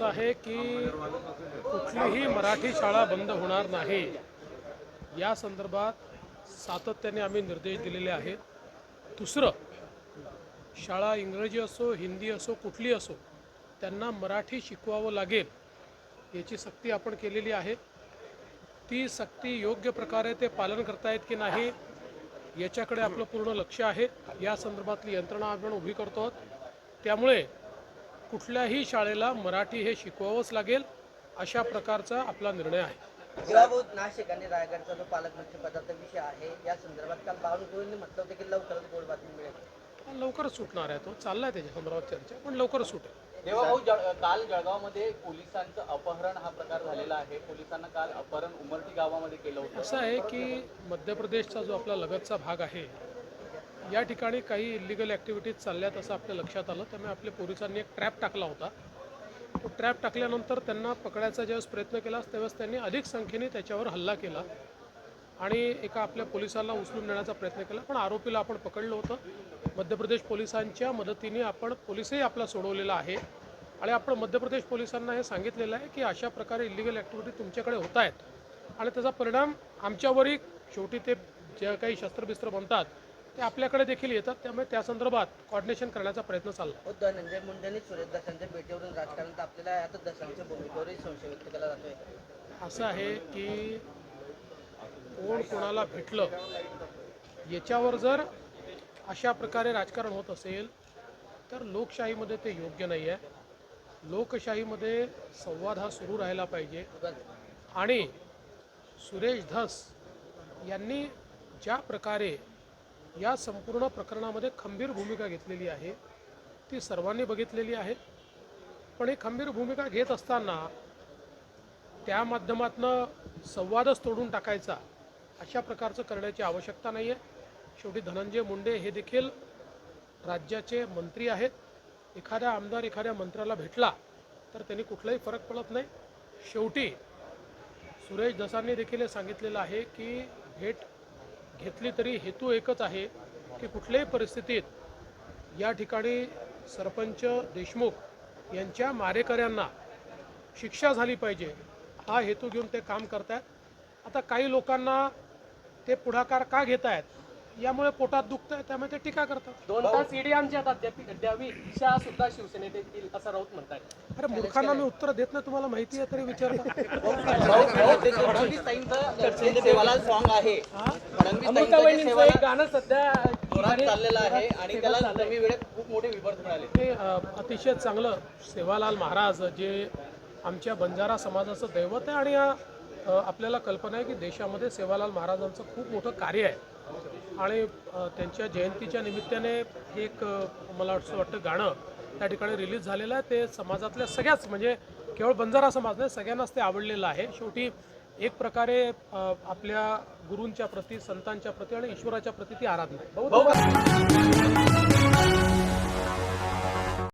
असं आहे की कुठलीही मराठी शाळा बंद होणार नाही. या संदर्भात सातत्याने आम्ही निर्देश दिलेले आहेत. दुसरं शाळा इंग्रजी असो हिंदी असो कुठली असो त्यांना मराठी शिकवावं लागेल याची सक्ती आपण केलेली आहे. ती सक्ती योग्य प्रकारे ते पालन करतायत की नाही याच्याकडे आपलं पूर्ण लक्ष आहे. या संदर्भातली यंत्रणा आपण उभी करतो आहोत. त्यामुळे कुठल्याही शाळेला मराठी हे शिकवावंच लागेल अशा प्रकारचा आपला निर्णय आहे. गिराबोत नाशिक आणि रायगडचा जो पालकमंत्री पदाचा विषय आहे या संदर्भात काल बावनकुळेंनी म्हटलं होतं की लवकरच गोड बातमी मिळेल. लवकरच सुटणार आहे तो. चाललाय त्याच्या संदर्भात चर्चा पण लवकरच सुटेल. देवाभाऊ जळ- काल जळगावमध्ये पोलिसांचं अपहरण हा प्रकार झालेला आहे. पोलिसांना काल अपहरण उमरटी गावामध्ये केलं होतं. असं आहे की मध्य प्रदेशचा जो आपला लगतचा भाग आहे या ठिकाणी काही इलिगल ॲक्टिव्हिटीज चालल्यात असं आपल्या लक्षात आलं. त्यामुळे आपल्या पोलिसांनी एक ट्रॅप टाकला होता. तो ट्रॅप टाकल्यानंतर त्यांना पकडायचा ज्यावेळेस प्रयत्न केला त्यावेळेस त्यांनी अधिक संख्येने त्याच्यावर हल्ला केला आणि एका आपल्या पोलिसाला उचलून नेण्याचा प्रयत्न केला. पण आरोपीला आपण पकडलं होतं. मध्य प्रदेश पोलिसांच्या मदतीने आपण पोलिसही आपला सोडवलेला आहे आणि आपण मध्य प्रदेश पोलिसांना हे सांगितलेलं आहे की अशा प्रकारे इलिगल ॲक्टिव्हिटी तुमच्याकडे होत आहेत. आणि त्याचा परिणाम आमच्यावरही शेवटी ते जे काही शस्त्रबिस्त्र बनतात ते आपल्याकडे देखील येतात. त्यामुळे त्या संदर्भात कॉर्डिनेशन करण्याचा प्रयत्न चालला. आहे. हो धनंजय मुंडेंनी सुरेश दसांच्या भेटीवरून राजकारण आहे. आता दसांच्या भूमिकेवरही संशय व्यक्त केला जातोय. असं आहे की कोण कोणाला भेटलं याच्यावर जर अशा प्रकारे राजकारण होत असेल तर लोकशाहीमध्ये ते योग्य नाही आहे लोकशाहीमध्ये संवाद हा सुरू राहायला पाहिजे. आणि सुरेश धस यांनी ज्या प्रकारे या संपूर्ण प्रकरणामध्ये खंबीर भूमिका घेतलेली आहे. ती सर्वांनी बघितलेली आहे. पण ही खंबीर भूमिका घेत असताना त्या माध्यमातनं संवादच तोडून टाकायचा अशा प्रकारचं करण्याची आवश्यकता नाही आहे शेवटी धनंजय मुंडे हे देखील राज्याचे मंत्री आहेत. एखाद्या आमदार एखाद्या मंत्र्याला भेटला तर त्यांनी कुठलाही फरक पडत नाही. शेवटी सुरेश दसांनी देखील हे सांगितलेलं आहे की भेट घेतली तरी हेतू एकच आहे की कुठल्याही परिस्थितीत या ठिकाणी सरपंच देशमुख यांच्या मारेकऱ्यांना शिक्षा झाली पाहिजे हा हेतू घेऊन ते काम करतायत आता काही लोकांना ते पुढाकार का घेत आहेत यामुळे पोटात दुखत आहे त्यामुळे ते टीका करतात दोन तास ईडी आमच्या हातात द्यावी दिशा सुद्धा शिवसेनेत येतील असं राऊत म्हणतात अरे मूर्खांना मी उत्तर देत नाही तुम्हाला माहिती आहे तरी विचारता सॉन्ग आहे फडणवीस ताईंचं गाणं सध्या जोरात चाललेलं आहे आणि त्याला कमी वेळेत खूप मोठे मिळाले. ते अ, अतिशय चांगलं सेवालाल महाराज जे आमच्या बंजारा समाजाचं दैवत आहे आणि अ, आपल्याला कल्पना आहे की देशामध्ये सेवालाल महाराजांचं खूप मोठं कार्य आहे. आणि अ, त्यांच्या जयंतीच्या निमित्ताने हे एक अ, मला असं वाटतं गाणं त्या ठिकाणी रिलीज झालेलं आहे. ते समाजातल्या सगळ्याच म्हणजे केवळ बंजारा समाज नाही सगळ्यांनाच ते आवडलेलं आहे. शेवटी एक प्रकारे आपल्या गुरूंच्या प्रती संतांच्या प्रती आणि ईश्वराच्या प्रती ती आराधना.